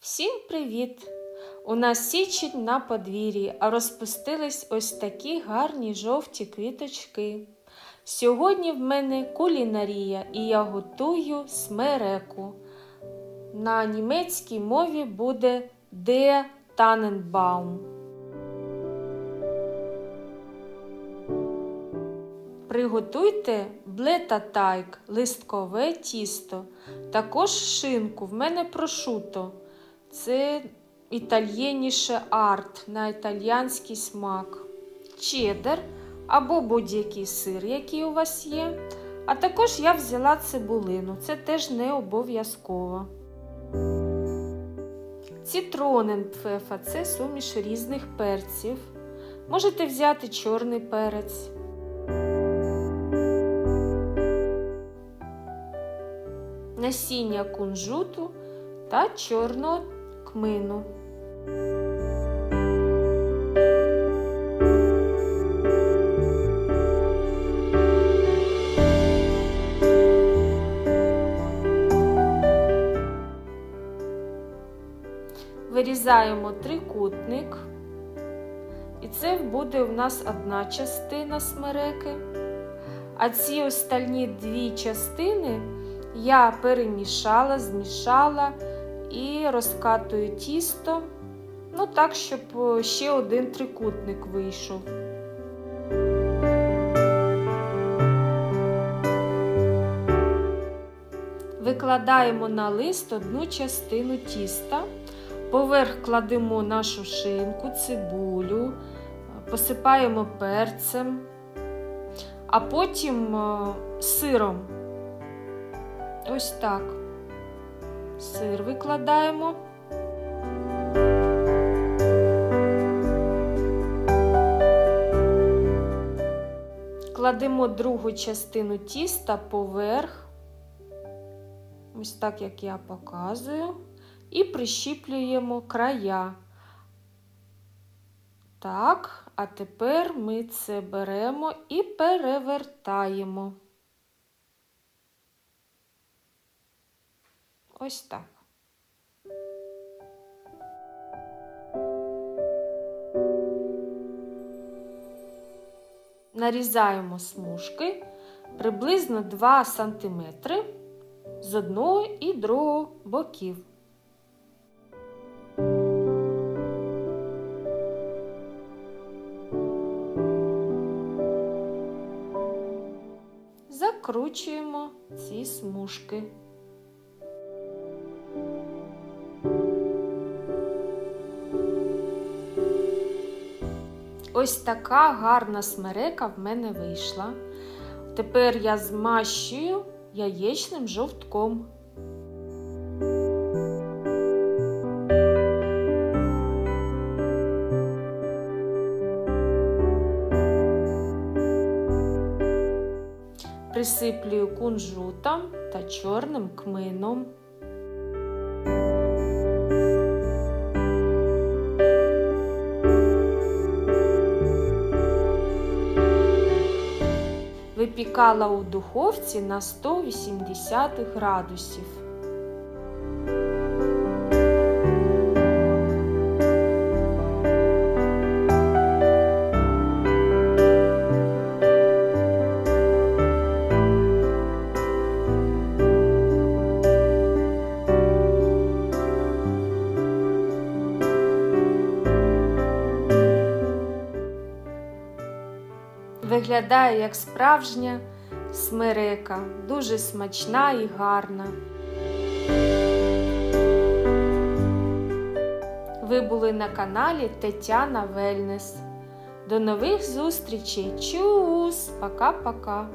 Всім привіт! У нас січень на подвір'ї, а розпустились ось такі гарні жовті квіточки. Сьогодні в мене кулінарія і я готую смереку. На німецькій мові буде Der Tannenbaum. Приготуйте блетатайк, листкове тісто, також шинку. В мене прошуто. Це італьєніше арт на італьянський смак, чеддер або будь-який сир, який у вас є. А також я взяла цибулину, це теж не обов'язково. Цитроненпфефа – це суміш різних перців. Можете взяти чорний перець. Насіння кунжуту та чорного кмину. Вирізаємо трикутник, і це буде у нас одна частина смереки. А ці остальні дві частини я перемішала, змішала і розкатую тісто, ну так, щоб ще один трикутник вийшов. Викладаємо на лист одну частину тіста, поверх кладемо нашу шинку, цибулю, посипаємо перцем, а потім сиром. Ось так. Сир викладаємо. Кладемо другу частину тіста поверх, ось так, як я показую, і прищіплюємо края. Так, а тепер ми це беремо і перевертаємо. Ось так. Нарізаємо смужки приблизно 2 см з одного і другого боків. Закручуємо ці смужки. Ось така гарна смерека в мене вийшла. Тепер я змащую яєчним жовтком. Присиплюю кунжутом та чорним кмином. Випікала у духовці на 180 градусів. Виглядає як справжня смерека, дуже смачна і гарна. Ви були на каналі Тетяна Вельнес. До нових зустрічей! Чус! Пока-пока!